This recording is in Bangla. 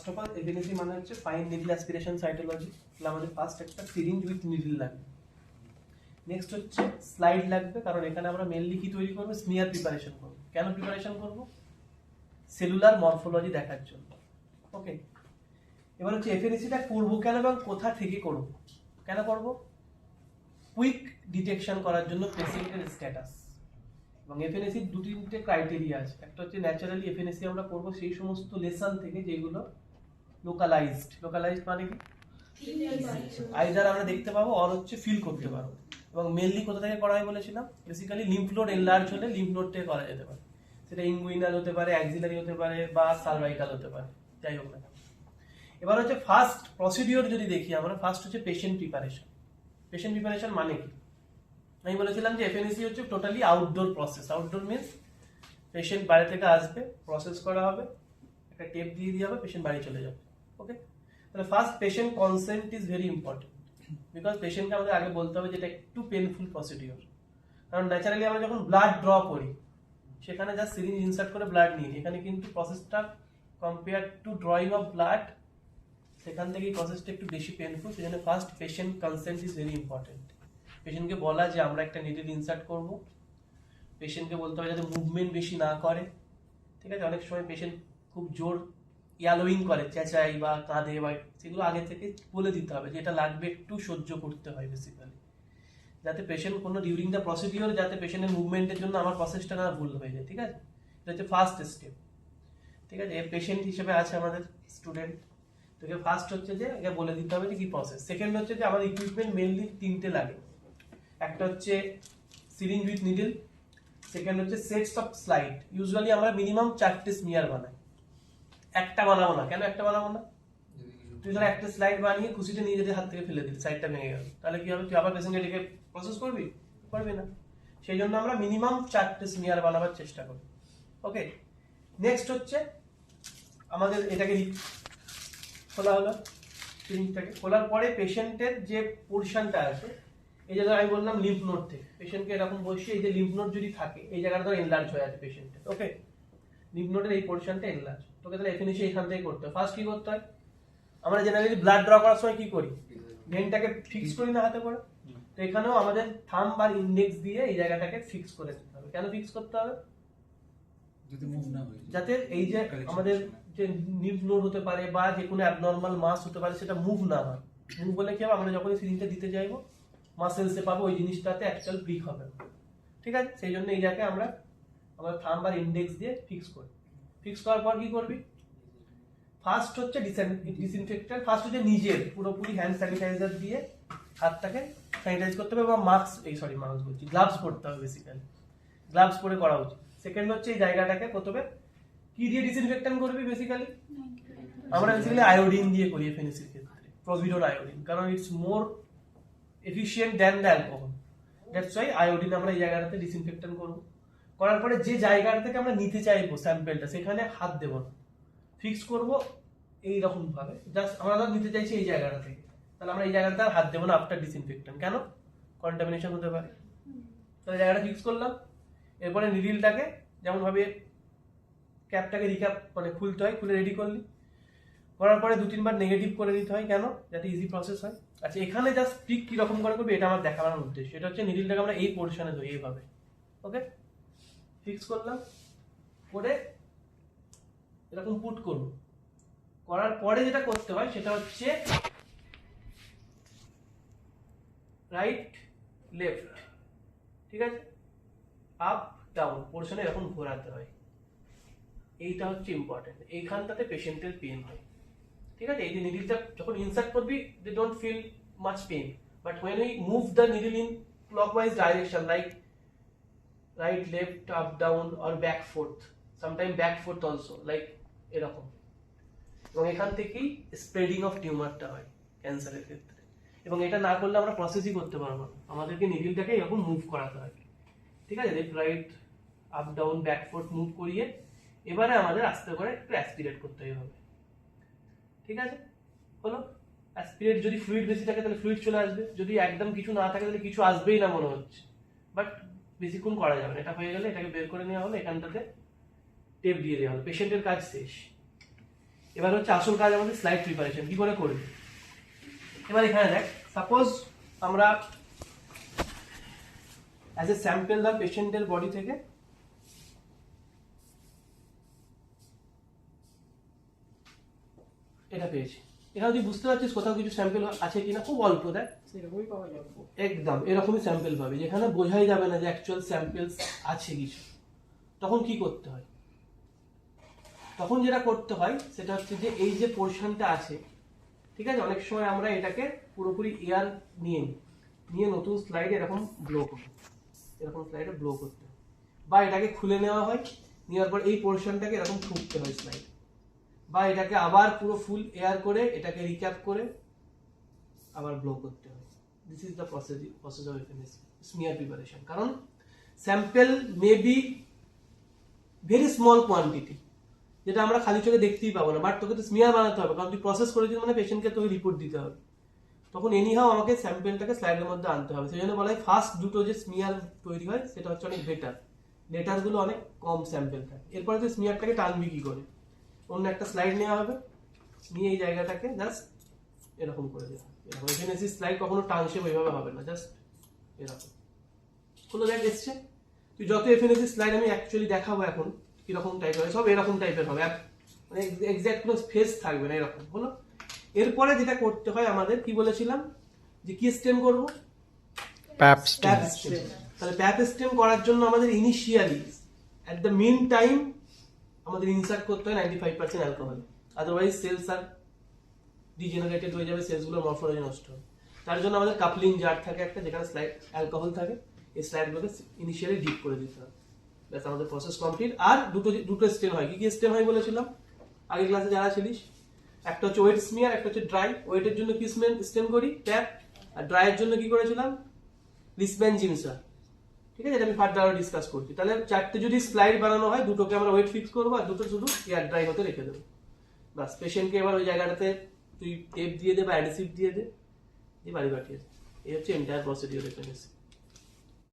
ফার্স্ট অফ অল এবিলিটি মানে হচ্ছে ফাইন নিডল অ্যাসপিরেশন সাইটোলজি তাহলে আমাদের ফার্স্ট একটা সিরিঞ্জ উইথ নিডল লাগবে। নেক্সট হচ্ছে স্লাইড লাগবে, কারণ এখানে আমরা মেনলি কি তৈরি করব? স্মিয়ার প্রিপারেশন করব। কেন প্রিপারেশন করব? সেলুলার মরফোলজি দেখার জন্য। ওকে এবার হচ্ছে এফএনসিটা করব কেন এবং কোথা থেকে করব? কেন করব? কুইক ডিটেকশন করার জন্য পেশেন্টের স্ট্যাটাস এবং এফএনএসির দু তিনটে ক্রাইটেরিয়া আছে। একটা হচ্ছে ন্যাচারালি এফএনএসি আমরা করব সেই সমস্ত লেসন থেকে যেগুলো লোকালাইজড লোকালাইজড মানে কি? আইদার আমরা দেখতে পাবো আর হচ্ছে ফিল করতে পারব। এবং মেনলি কোথা থেকে করা হয় বলেছিলাম? বেসিক্যালি লিম্ফ নোড এনলার্জ হলে লিম্ফ নোড থেকে করা যেতে পারে। সেটা ইঙ্গুইনাল হতে পারে অ্যাক্সিলারি হতে পারে বা সার্ভাইকাল হতে পারে। যাই হোক না এবার হচ্ছে ফার্স্ট প্রসিডিওর যদি দেখি আমরা ফার্স্ট হচ্ছে পেশেন্ট প্রিপারেশন পেশেন্ট প্রিপারেশন মানে কি? আমি বলেছিলাম যে এফএনএসি হচ্ছে totally outdoor process outdoor means patient বাইরে থেকে আসবে প্রসেস করা হবে, একটা টেপ দিয়ে দিয়ে হবে পেশেন্ট বাড়ি চলে যাবে। ওকে তাহলে first patient consent is very important because পেশেন্টকে আমাদের আগে বলতে হবে যেটা একটু পেনফুল প্রসিডিওর কারণ ন্যাচারালি আমরা যখন ব্লাড ড্র করি, সেখানে জাস্ট সিরিঞ্জ ইনসার্ট করে ব্লাড নিই। এখানে কিন্তু প্রসেসটা compare to drawing of blood সেখান থেকে প্রসেসটা একটু বেশি পেনফুল সেজন্য first patient consent is very important পেশেন্টকে বলা যে আমরা একটা নিডল ইনসার্ট করব। পেশেন্টকে বলতে হবে যাতে মুভমেন্ট বেশি না করে। ঠিক আছে? অনেক সময় পেশেন্ট খুব জোর ইয়ালোয়িং করে, চেঁচাই বা কাঁদে বা সেগুলো আগে থেকে বলে দিতে হবে যে এটা লাগবে একটু সহ্য করতে হয় বেসিক্যালি যাতে পেশেন্ট কোনো ডিউরিং দ্য প্রসিডিওর যাতে পেশেন্টের মুভমেন্টের জন্য আমার প্রসেসটা না ভুল হয়ে যায়, ঠিক আছে? এটা হচ্ছে ফার্স্ট স্টেপ ঠিক আছে? পেশেন্ট হিসেবে আছে আমাদের স্টুডেন্ট তোকে ফার্স্ট হচ্ছে যে একে বলে দিতে হবে যে কী প্রসেস সেকেন্ড হচ্ছে যে আমাদের ইকুইপমেন্ট মেনলি তিনটে লাগে। একটা হচ্ছে সিরিঞ্জ উইথ নিডল সেকেন্ড হচ্ছে সেটস অফ স্লাইড ইউজুয়ালি আমরা মিনিমাম চারটে স্মিয়ার বানাই। একটা বানাবো না। কেন একটা বানাবো না? তুই ধর একটা স্লাইড বানিয়ে খুশিতে নিয়ে যেতে হাত থেকে ফেলে দিলি সাইডটা ভেঙে গেল। তাহলে কি হবে? তুই আবার পেশেন্টকে ডেকে প্রসেস করবি? করবি না। সেই জন্য আমরা মিনিমাম চারটে স্মিয়ার বানাবার চেষ্টা করি। ওকে নেক্সট হচ্ছে আমাদের এটাকে খোলা হলো সিরিঞ্জটাকে খোলার পরে পেশেন্টের যে পোর্শনটা আছে এই যে ধর আমি বললাম লিম্ফ নোড থেকে। পেশেন্টকে এরকম বসিয়ে এই যে লিম্ফ নোড যদি থাকে এই জায়গাটা ধর এনলার্জ হয়ে আছে পেশেন্টের ওকে লিম্ফ নোডের এই পোর্শনটা এনলার্জ তোকে তাহলে এফিনিশে এখান থেকে করতে হয় ফার্স্ট কি করতে হয়? আমরা জেনারেলি ব্লাড ড্র করার সময় কি করি? ভেনটাকে ফিক্স করি না হাতে করে তো এখানেও আমাদের থাম্ব আর ইন্ডেক্স দিয়ে এই জায়গাটাকে ফিক্স করে দিতে হবে। কেন ফিক্স করতে হবে? যদি মুভ না হয়ে। যাতে এই যে আমাদের যে নিভ নোড হতে পারে বা যে কোনো অ্যাবনর্মাল মাস হতে পারে সেটা মুভ না হয়। মুভ বলে কি হবে? আমরা যখনই সিরিঞ্জটা দিতে যাইবো মাসেলসে পাবো ওই জিনিসটাতে অ্যাকচুয়াল ব্রিক হবে ঠিক আছে? সেই জন্য এই জায়গায় আমরা আমরা থাম্ব আর ইন্ডেক্স দিয়ে ফিক্স করি। ফিক্স করার পর কি করবি? ফার্স্ট হচ্ছে ডিসইনফেক্টর ফার্স্ট হচ্ছে নিজের, পুরোপুরি হ্যান্ড স্যানিটাইজার দিয়ে হাতটাকে স্যানিটাইজ করতে হবে বা মাস্ক এই সরি মাস্ক বলছি গ্লাভস পরতে হবে বেসিক্যালি গ্লাভস পরে করা উচিত। সেকেন্ড হচ্ছে এই জায়গাটাকে প্রথমে কি দিয়ে ডিসইনফেক্টন করবি বেসিক্যালি আমরা বেসিক্যালি আয়োডিন দিয়ে করি এফএনসির ক্ষেত্রে প্রভিডোর আয়োডিন কারণ it's more efficient than the alcohol that's why iodine আমরা এই জায়গাটাতে ডিসইনফেক্টন করব। করার পরে যে জায়গাটা থেকে আমরা নিতে চাইব স্যাম্পেলটা, সেখানে হাত দেবো না। ফিক্স করব এই রকম ভাবে জাস্ট আমরা ধর নিতে চাইছি এই জায়গাটা থেকে। তাহলে আমরা এই জায়গাটা হাত দেবো না আফটার ডিসইনফেক্টন কেন? কন্টামিনেশন হতে পারে। তাহলে জায়গাটা ফিক্স করলাম। এরপরে নিডিলটাকে যেমনভাবে ক্যাপটাকে রিক্যাপ মানে খুলতে হয়, খুলে রেডি করলি। করার পরে দু তিনবার নেগেটিভ করে দিতে হয়। কেন? যাতে ইজি প্রসেস হয়। আচ্ছা এখানে জাস্ট পিক কীরকম করে করবি, এটা আমার দেখানোর উদ্দেশ্য। এটা হচ্ছে নিডিলটাকে আমরা এই পোর্শনে ধরি এইভাবে। ওকে ফিক্স করলাম, করে এরকম পুট করব। করার পরে যেটা করতে হয়, সেটা হচ্ছে রাইট লেফট ঠিক আছে? আপ ডাউন পোর্শনে এরকম ঘোরাতে হয়। এইটা হচ্ছে ইম্পর্টেন্ট এইখানটাতে পেশেন্টের পেন হয়। ঠিক আছে? এই যে নিডিলটা যখন ইনসার্ট করবি they don't feel much pain but when we move the needle in clockwise direction like right left up down or back forth sometime back forth also like এরকম। এবং এখান থেকেই স্প্রেডিং অফ টিউমারটা হয় ক্যান্সারের ক্ষেত্রে। এবং এটা না করলে আমরা প্রসেসই করতে পারব না। আমাদেরকে নিডিলটাকে এরকম মুভ করাতে হয়। ঠিক আছে? Left right up down back forth move করিয়ে এবারে আমাদের আস্তে করে একটু অ্যাসপিরেট করতে হবে। ঠিক আছে? হলো? অ্যাসপিরেট যদি ফ্লুইড বেশি থাকে তাহলে ফ্লুইড চলে আসবে। যদি একদম কিছু না থাকে তাহলে কিছু আসবেই না মনে হচ্ছে। বাট বেশিক্ষণ করা যাবে এটা হয়ে গেলে এটাকে বের করে নেওয়া হলো এখানটাতে টেপ দিয়ে দেওয়া হলো পেশেন্টের কাজ শেষ। এবার হচ্ছে আসল কাজ আমাদের স্লাইড প্রিপারেশন কি করে করবে? এবার এখানে দেখ সাপোজ আমরা অ্যাজ এ স্যাম্পল ধর পেশেন্টের বডি থেকে এটা পেয়েছি। এখানে তুই বুঝতে পারছিস কোথাও কিছু স্যাম্পেল আছে কিনা খুব অল্প দেখ। সেরকমই পাওয়া যাবে। একদম এরকমই স্যাম্পেল পাবে যেখানে বোঝাই যাবে না যে অ্যাকচুয়াল স্যাম্পলস আছে কিছু। তখন কি করতে হয়? তখন যেটা করতে হয় সেটা হচ্ছে যে এই যে পোর্শনটা আছে ঠিক আছে? অনেক সময় আমরা এটাকে পুরোপুরি এয়ার নিয়ে নিই নিয়ে নতুন স্লাইডে এরকম ব্লো করি এরকম স্লাইডে ব্লো করতে হয়। বা এটাকে খুলে নেওয়া হয় নেওয়ার পর এই পোর্শনটাকে এরকম ঠুকতে হয় স্লাইড বা এটাকে আবার পুরো ফুল এয়ার করে এটাকে রিক্যাপ করে আবার ব্লো করতে হয়। This is the process process of smear preparation কারণ sample may be very small quantity যেটা আমরা খালি চোখে দেখতেই পাবো না বাট তোকে তো স্মিয়ার বানাতে হবে, কারণ তুই প্রসেস করেছিস মানে পেশেন্টকে তোকে রিপোর্ট দিতে হবে। তখন এনি এনিহাও আমাকে স্যাম্পেলটাকে স্লাইডের মধ্যে আনতে হবে। সেই জন্য বলা হয় ফার্স্ট দুটো যে স্মিয়ার তৈরি হয়, সেটা হচ্ছে অনেক বেটার লেটারগুলো অনেক কম স্যাম্পেল থাকে। এরপরে তুই স্মিয়ারটাকে টানবি কি করে? অন্য একটা স্লাইড নেওয়া হবে। নিয়ে এই জায়গাটাকে জাস্ট এরকম করে দেওয়া। এরকম। এখানে স্লাইড কখনো টান শেপ ওইভাবে হবে না জাস্ট এরকম। কোনো দেখ এসছে? তুই যত এফএনএসি স্লাইড আমি অ্যাকচুয়ালি দেখাবো এখন কীরকম টাইপের হবে সব এরকম টাইপের হবে। মানে এক্সাক্ট কোনো ফেস থাকবে না এরকম হলো? এরপরে যেটা করতে হয় আমাদের কি বলেছিলাম? যে কি স্টেম করব? প্যাপ স্টেম তাহলে প্যাপ স্টেম করার জন্য আমাদের initially at the main time আমাদের ইনসার্ট করতে হয় ninety five percent alcohol otherwise cells আর ডিজেনারেটেড হয়ে যাবে সেলসগুলোর মরফোলজি নষ্ট হবে। তার জন্য আমাদের কাপলিং জার থাকে একটা, যেখানে স্লাইড অ্যালকোহল থাকে। এই স্লাইডগুলোকে ইনিশিয়ালি ডিপ করে দিতে হবে। ব্যাস, আমাদের প্রসেস কমপ্লিট আর দুটো দুটো স্টেম হয়। কি কি স্টেম হয় বলেছিলাম? আগের ক্লাসে যারা ছিলিস, একটা হচ্ছে ওয়েট স্মিয়ার একটা হচ্ছে ড্রাই ওয়েটের জন্য কি স্টেম করি? ট্যাপ আর ড্রাইয়ের জন্য কি করেছিলাম? লিসব্যান জিমসা ঠিক আছে? আমি ফার্দার আরও ডিসকাস করছি। তাহলে চারটে যদি স্লাইড বানানো হয়, দুটোকে আমরা ওয়েট ফিক্স করব আর দুটো শুধু এয়ার ড্রাই হতে রেখে দেবো। বাস পেশেন্টকে এবার ওই জায়গাটাতে তুই টেপ দিয়ে দে বা অ্যাডিসিভ দিয়ে দে। দিয়ে বাড়ি পাঠিয়ে দে। এই হচ্ছে এন্টায়ার প্রসিডিওর এখানে।